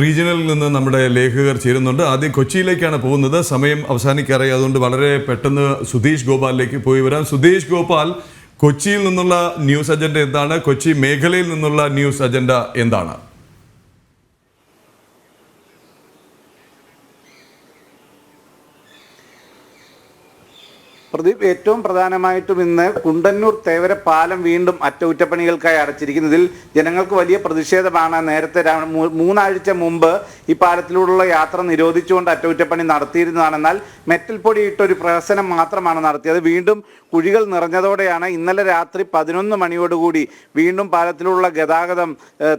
റീജിയനിൽ നിന്ന് നമ്മുടെ ലേഖകർ ചേരുന്നുണ്ട്. ആദ്യം കൊച്ചിയിലേക്കാണ് പോകുന്നത്. സമയം അവസാനിക്കാറായി. അതുകൊണ്ട് വളരെ പെട്ടെന്ന് സുധീഷ് ഗോപാലിലേക്ക് പോയി വരാം. സുധീഷ് ഗോപാൽ കൊച്ചിയിൽ നിന്നുള്ള ന്യൂസ് അജണ്ട എന്താണ്? കൊച്ചി മേഖലയിൽ നിന്നുള്ള ന്യൂസ് അജണ്ട എന്താണ്? പ്രദീപ് ഏറ്റവും പ്രധാനമായിട്ടും ഇന്ന് കുണ്ടന്നൂർ തേവര പാലം വീണ്ടും അറ്റകുറ്റപ്പണികൾക്കായി അടച്ചിരിക്കുന്നു ഇതിൽ ജനങ്ങൾക്ക് വലിയ പ്രതിഷേധമാണ്. നേരത്തെ മൂന്നാഴ്ച മുമ്പ് ഈ പാലത്തിലൂടെയുള്ള യാത്ര നിരോധിച്ചുകൊണ്ട് അറ്റകുറ്റപ്പണി നടത്തിയിരുന്നതാണ് എന്നാൽ മെറ്റൽ പൊടി ഇട്ടൊരു പ്രഹസനം മാത്രമാണ് നടത്തിയത്. വീണ്ടും കുഴികൾ നിറഞ്ഞതോടെയാണ് ഇന്നലെ രാത്രി പതിനൊന്ന് മണിയോടുകൂടി വീണ്ടും പാലത്തിലുള്ള ഗതാഗതം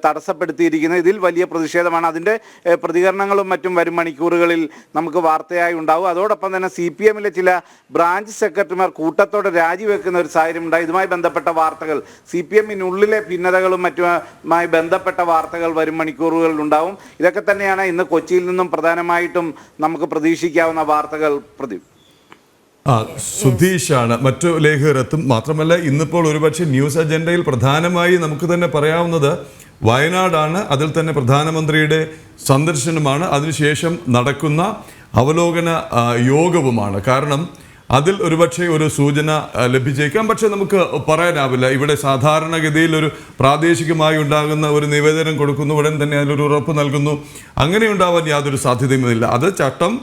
തടസ്സപ്പെടുത്തിയിരിക്കുന്നത്. ഇതിൽ വലിയ പ്രതിഷേധമാണ്. അതിന്റെ പ്രതികരണങ്ങളും മറ്റും വരും മണിക്കൂറുകളിൽ നമുക്ക് വാർത്തയായി ഉണ്ടാവും അതോടൊപ്പം തന്നെ സി ചില ബ്രാഞ്ച് സെക്രട്ടറിമാർ കൂട്ടത്തോടെ രാജിവെക്കുന്ന ഒരു സാഹചര്യം ഉണ്ടായി. ഇതുമായി ബന്ധപ്പെട്ട വാർത്തകൾ സി പി എമ്മിനുള്ളിലെ ഭിന്നതകളും മറ്റുമായി ബന്ധപ്പെട്ട വാർത്തകൾ വരും മണിക്കൂറുകളിൽ ഉണ്ടാവും. ഇതൊക്കെ തന്നെയാണ് ഇന്ന് കൊച്ചിയിൽ നിന്നും പ്രധാനമായിട്ടും നമുക്ക് പ്രതീക്ഷിക്കാവുന്ന വാർത്തകൾ പ്രദീപ് ആ സുധീഷാണ്. മറ്റു ലേഖകരത്തും മാത്രമല്ല ഇന്നിപ്പോൾ ഒരുപക്ഷെ ന്യൂസ് അജണ്ടയിൽ പ്രധാനമായി നമുക്ക് തന്നെ പറയാവുന്നത് വയനാടാണ്. അതിൽ തന്നെ പ്രധാനമന്ത്രിയുടെ സന്ദർശനമാണ്. അതിനുശേഷം നടക്കുന്ന അവലോകന യോഗവുമാണ്. കാരണം അതിൽ ഒരുപക്ഷെ ഒരു സൂചന ലഭിച്ചേക്കാം. പക്ഷെ നമുക്ക് പറയാനാവില്ല. ഇവിടെ സാധാരണഗതിയിൽ ഒരു പ്രാദേശികമായി ഉണ്ടാകുന്ന ഒരു നിവേദനം കൊടുക്കുന്നു. ഉടൻ തന്നെ അതിലൊരു ഉറപ്പ് നൽകുന്നു. അങ്ങനെ ഉണ്ടാവാൻ യാതൊരു സാധ്യതയുമില്ല. അത് ചട്ടം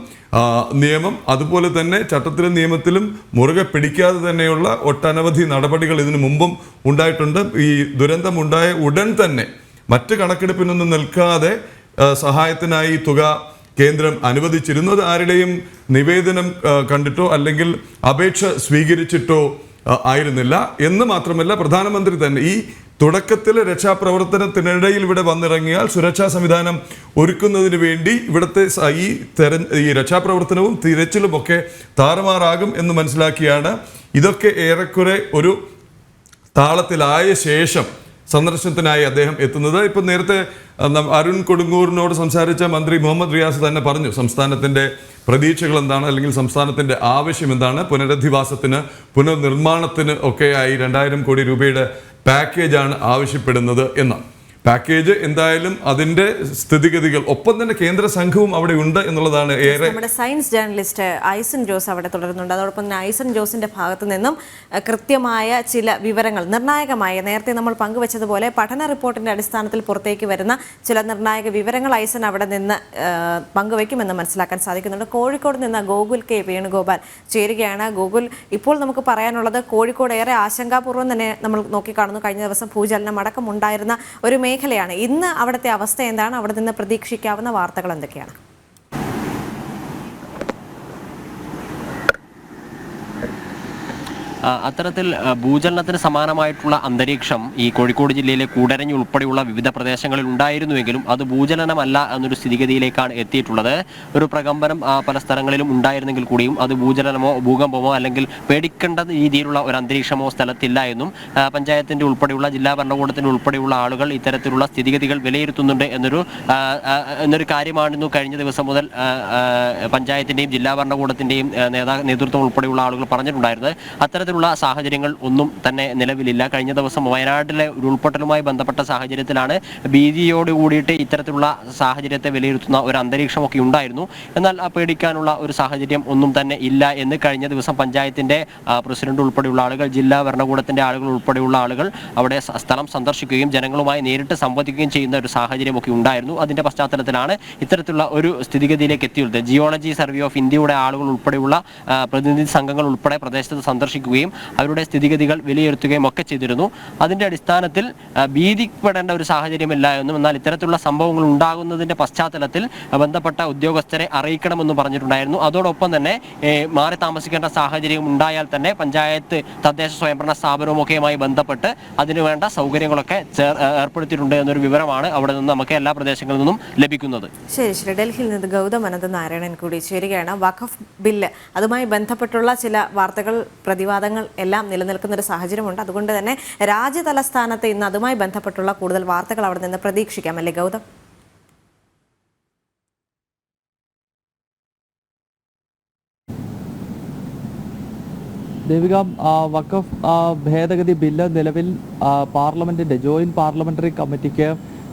നിയമം അതുപോലെ തന്നെ ചട്ടത്തിലും നിയമത്തിലും മുറുകെ പിടിക്കാതെ തന്നെയുള്ള ഒട്ടനവധി നടപടികൾ ഇതിനു മുമ്പും ഉണ്ടായിട്ടുണ്ട്. ഈ ദുരന്തമുണ്ടായ ഉടൻ തന്നെ മറ്റ് കണക്കെടുപ്പിനൊന്നും നിൽക്കാതെ സഹായത്തിനായി തുക കേന്ദ്രം അനുവദിച്ചിരുന്നത് ആരുടെയും നിവേദനം കണ്ടിട്ടോ അല്ലെങ്കിൽ അപേക്ഷ സ്വീകരിച്ചിട്ടോ ആയിരുന്നില്ല. എന്ന് മാത്രമല്ല പ്രധാനമന്ത്രി തന്നെ ഈ തുടക്കത്തിൽ രക്ഷാപ്രവർത്തനത്തിനിടയിൽ ഇവിടെ വന്നിറങ്ങിയാൽ സുരക്ഷാ സംവിധാനം ഒരുക്കുന്നതിന് വേണ്ടി ഇവിടുത്തെ ഈ തെര ഈ രക്ഷാപ്രവർത്തനവും തിരച്ചിലും ഒക്കെ താറുമാറാകും എന്ന് മനസ്സിലാക്കിയാണ്. ഇതൊക്കെ ഏറെക്കുറെ ഒരു താളത്തിലായ ശേഷം സന്ദർശനത്തിനായി അദ്ദേഹം എത്തുന്നത്. ഇപ്പം നേരത്തെ അരുൺ കൊടുങ്ങൂരിനോട് സംസാരിച്ച മന്ത്രി മുഹമ്മദ് റിയാസ് തന്നെ പറഞ്ഞു സംസ്ഥാനത്തിന്റെ പ്രതീക്ഷകൾ എന്താണ്? അല്ലെങ്കിൽ സംസ്ഥാനത്തിന്റെ ആവശ്യം എന്താണ്? പുനരധിവാസത്തിന് പുനർനിർമ്മാണത്തിന് ഒക്കെയായി രണ്ടായിരം കോടി രൂപയുടെ പാക്കേജാണ് ആവശ്യപ്പെടുന്നത് എന്ന്. പാക്കേജ് എന്തായാലും അതിന്റെ സ്ഥിതിഗതികൾ ഒപ്പം തന്നെ കേന്ദ്ര സംഘവും അവിടെ ഉണ്ട് എന്നുള്ളതാണ് ഏറെ നമ്മുടെ സയൻസ് ജേർണലിസ്റ്റ് ഐസൻ ജോസ് അവിടെ തുടരുന്നുണ്ട്. അതോടൊപ്പം തന്നെ ഐസൻ ജോസിന്റെ ഭാഗത്തു നിന്നും കൃത്യമായ ചില വിവരങ്ങൾ നിർണായകമായ നേരത്തെ നമ്മൾ പങ്കുവച്ചതുപോലെ പഠന റിപ്പോർട്ടിന്റെ അടിസ്ഥാനത്തിൽ പുറത്തേക്ക് വരുന്ന ചില നിർണായക വിവരങ്ങൾ ഐസൻ അവിടെ നിന്ന് പങ്കുവയ്ക്കുമെന്ന് മനസ്സിലാക്കാൻ സാധിക്കുന്നുണ്ട്. കോഴിക്കോട് നിന്ന് ഗോകുൽ കെ വേണുഗോപാൽ ചേരുകയാണ്. ഗോകുൽ ഇപ്പോൾ നമുക്ക് പറയാനുള്ളത് കോഴിക്കോട് ഏറെ ആശങ്കാപൂർവം തന്നെ നമ്മൾ നോക്കിക്കാണുന്നു. കഴിഞ്ഞ ദിവസം ഭൂചലനം അടക്കം ഉണ്ടായിരുന്ന ഒരു മേഖലയാണ്. ഇന്ന് അവിടുത്തെ അവസ്ഥ എന്താണ്? അവിടെ നിന്ന് പ്രതീക്ഷിക്കാവുന്ന വാർത്തകൾ എന്തൊക്കെയാണ്? അത്തരത്തിൽ ഭൂചലനത്തിന് സമാനമായിട്ടുള്ള അന്തരീക്ഷം ഈ കോഴിക്കോട് ജില്ലയിലെ കൂടരഞ്ഞി ഉൾപ്പെടെയുള്ള വിവിധ പ്രദേശങ്ങളിൽ ഉണ്ടായിരുന്നുവെങ്കിലും അത് ഭൂചലനമല്ല എന്നൊരു സ്ഥിതിഗതിയിലേക്കാണ് എത്തിയിട്ടുള്ളത്. ഒരു പ്രകമ്പനം പല സ്ഥലങ്ങളിലും ഉണ്ടായിരുന്നെങ്കിൽ കൂടിയും അത് ഭൂചലനമോ ഭൂകമ്പമോ അല്ലെങ്കിൽ പേടിക്കേണ്ട രീതിയിലുള്ള ഒരു അന്തരീക്ഷമോ സ്ഥലത്തില്ല എന്നും പഞ്ചായത്തിന്റെ ഉൾപ്പെടെയുള്ള ജില്ലാ ഭരണകൂടത്തിന്റെ ഉൾപ്പെടെയുള്ള ആളുകൾ ഇത്തരത്തിലുള്ള സ്ഥിതിഗതികൾ വിലയിരുത്തുന്നുണ്ട് എന്നൊരു എന്നൊരു കാര്യമായിരുന്നു കഴിഞ്ഞ ദിവസം മുതൽ പഞ്ചായത്തിന്റെയും ജില്ലാ ഭരണകൂടത്തിന്റെയും നേതാ നേതൃത്വം ഉൾപ്പെടെയുള്ള ആളുകൾ പറഞ്ഞിട്ടുണ്ടായിരുന്നത്. അത്തരത്തിലുള്ള സാഹചര്യങ്ങൾ ഒന്നും തന്നെ നിലവിലില്ല. കഴിഞ്ഞ ദിവസം വയനാട്ടിലെ ഉരുൾപൊട്ടലുമായി ബന്ധപ്പെട്ട സാഹചര്യത്തിലാണ് ഭീതിയോട് കൂടിയിട്ട് ഇത്തരത്തിലുള്ള സാഹചര്യത്തെ വിലയിരുത്തുന്ന ഒരു അന്തരീക്ഷമൊക്കെ ഉണ്ടായിരുന്നു. എന്നാൽ പേടിക്കാനുള്ള ഒരു സാഹചര്യം ഒന്നും തന്നെ ഇല്ല എന്ന് കഴിഞ്ഞ ദിവസം പഞ്ചായത്തിന്റെ പ്രസിഡന്റ് ഉൾപ്പെടെയുള്ള ആളുകൾ ജില്ലാ ഭരണകൂടത്തിന്റെ ആളുകൾ ഉൾപ്പെടെയുള്ള ആളുകൾ അവിടെ സ്ഥലം സന്ദർശിക്കുകയും ജനങ്ങളുമായി നേരിട്ട് സംവദിക്കുകയും ചെയ്യുന്ന ഒരു സാഹചര്യമൊക്കെ ഉണ്ടായിരുന്നു. അതിന്റെ പശ്ചാത്തലത്തിലാണ് ഇത്തരത്തിലുള്ള ഒരു സ്ഥിതിഗതിയിലേക്ക് എത്തിയുള്ളത് ജിയോളജി സർവേ ഓഫ് ഇന്ത്യയുടെ ആളുകൾ ഉൾപ്പെടെയുള്ള പ്രതിനിധി സംഘങ്ങൾ ഉൾപ്പെടെ പ്രദേശത്ത് സന്ദർശിക്കുകയും അവരുടെ സ്ഥിതിഗതികൾ വിലയിരുത്തുകയും ഒക്കെ ചെയ്തിരുന്നു. അതിന്റെ അടിസ്ഥാനത്തിൽ ഭീതിപ്പെടേണ്ട ഒരു സാഹചര്യമില്ല എന്നും എന്നാൽ ഇത്തരത്തിലുള്ള സംഭവങ്ങൾ ഉണ്ടാകുന്നതിന്റെ പശ്ചാത്തലത്തിൽ ബന്ധപ്പെട്ട ഉദ്യോഗസ്ഥരെ അറിയിക്കണമെന്ന് പറഞ്ഞിട്ടുണ്ടായിരുന്നു. അതോടൊപ്പം തന്നെ മാറി താമസിക്കേണ്ട സാഹചര്യം ഉണ്ടായാൽ തന്നെ പഞ്ചായത്ത് തദ്ദേശ സ്വയംഭരണ സ്ഥാപനവുമൊക്കെയുമായി ബന്ധപ്പെട്ട് അതിനുവേണ്ട സൗകര്യങ്ങളൊക്കെ ഏർപ്പെടുത്തിയിട്ടുണ്ട് എന്നൊരു വിവരമാണ് അവിടെ നിന്ന് നമുക്ക് എല്ലാ പ്രദേശങ്ങളിൽ നിന്നും ലഭിക്കുന്നത്. ശരി ശരി. ഡൽഹിയിൽ നിന്ന് ഗൗതം അനന്ത നാരായണൻ കൂടി ചേരുകയാണ്. വഖഫ് ബില്ല് അതുമായി ബന്ധപ്പെട്ടുള്ള ചില വാർത്തകൾ പ്രതിവാദങ്ങൾ എല്ലാം നിലനിൽക്കുന്ന ഒരു സാഹചര്യമുണ്ട്. അതുകൊണ്ട് തന്നെ രാജ്യതലസ്ഥാനത്ത് ഇന്ന് അതുമായി ബന്ധപ്പെട്ടുള്ള കൂടുതൽ വാർത്തകൾ അവിടെ നിന്ന് പ്രതീക്ഷിക്കാം. അല്ലേ ഗൗതം? ദേവിക വഖഫ് ഭേദഗതി ബില്ല് നിലവിൽ പാർലമെന്റിന്റെ ജോയിന്റ് പാർലമെന്ററി കമ്മിറ്റിക്ക്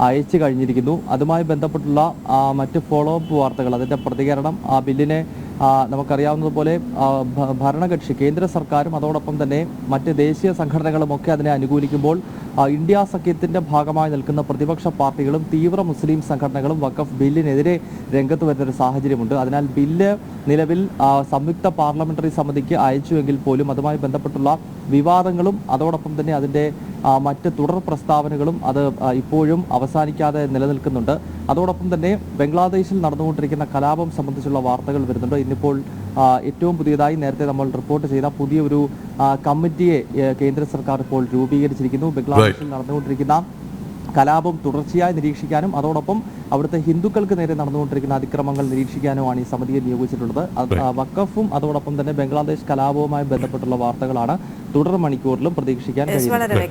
അയച്ചു കഴിഞ്ഞിരിക്കുന്നു. അതുമായി ബന്ധപ്പെട്ടുള്ള മറ്റ് ഫോളോ അപ്പ് വാർത്തകൾ അതിന്റെ പ്രതികരണം ആ ബില്ലിനെ നമുക്കറിയാവുന്നതുപോലെ ഭരണകക്ഷി കേന്ദ്ര സർക്കാരും അതോടൊപ്പം തന്നെ മറ്റ് ദേശീയ സംഘടനകളും ഒക്കെ അതിനെ അനുകൂലിക്കുമ്പോൾ ഇന്ത്യ സഖ്യത്തിന്റെ ഭാഗമായി നിൽക്കുന്ന പ്രതിപക്ഷ പാർട്ടികളും തീവ്ര മുസ്ലിം സംഘടനകളും വഖഫ് ബില്ലിനെതിരെ രംഗത്ത് വരുന്ന ഒരു സാഹചര്യമുണ്ട്. അതിനാൽ ബില്ല് നിലവിൽ സംയുക്ത പാർലമെന്ററി സമിതിക്ക് അയച്ചുവെങ്കിൽ പോലും അതുമായി ബന്ധപ്പെട്ടുള്ള വിവാദങ്ങളും അതോടൊപ്പം തന്നെ അതിന്റെ മറ്റ് തുടർ പ്രസ്താവനകളും അത് ഇപ്പോഴും അവസാനിക്കാതെ നിലനിൽക്കുന്നുണ്ട്. അതോടൊപ്പം തന്നെ ബംഗ്ലാദേശിൽ നടന്നുകൊണ്ടിരിക്കുന്ന കലാപം സംബന്ധിച്ചുള്ള വാർത്തകൾ വരുന്നുണ്ട്. ഇന്നിപ്പോൾ ഏറ്റവും പുതിയതായി നേരത്തെ നമ്മൾ റിപ്പോർട്ട് ചെയ്ത പുതിയൊരു കമ്മിറ്റിയെ കേന്ദ്ര സർക്കാർ ഇപ്പോൾ രൂപീകരിച്ചിരിക്കുന്നു. ബംഗ്ലാദേശിൽ നടന്നുകൊണ്ടിരിക്കുന്ന കലാപം തുടർച്ചയായി നിരീക്ഷിക്കാനും അതോടൊപ്പം അവിടുത്തെ ഹിന്ദുക്കൾക്ക് നേരെ നടന്നുകൊണ്ടിരിക്കുന്ന അതിക്രമങ്ങൾ നിരീക്ഷിക്കാനുമാണ് ഈ സമിതിയെ നിയോഗിച്ചിട്ടുള്ളത്. വക്കഫും വഖഫും അതോടൊപ്പം തന്നെ ബംഗ്ലാദേശ് കലാപവുമായി ബന്ധപ്പെട്ടുള്ള വാർത്തകളാണ് തുടർ മണിക്കൂറിലും പ്രതീക്ഷിക്കാൻ കഴിയുന്നത്.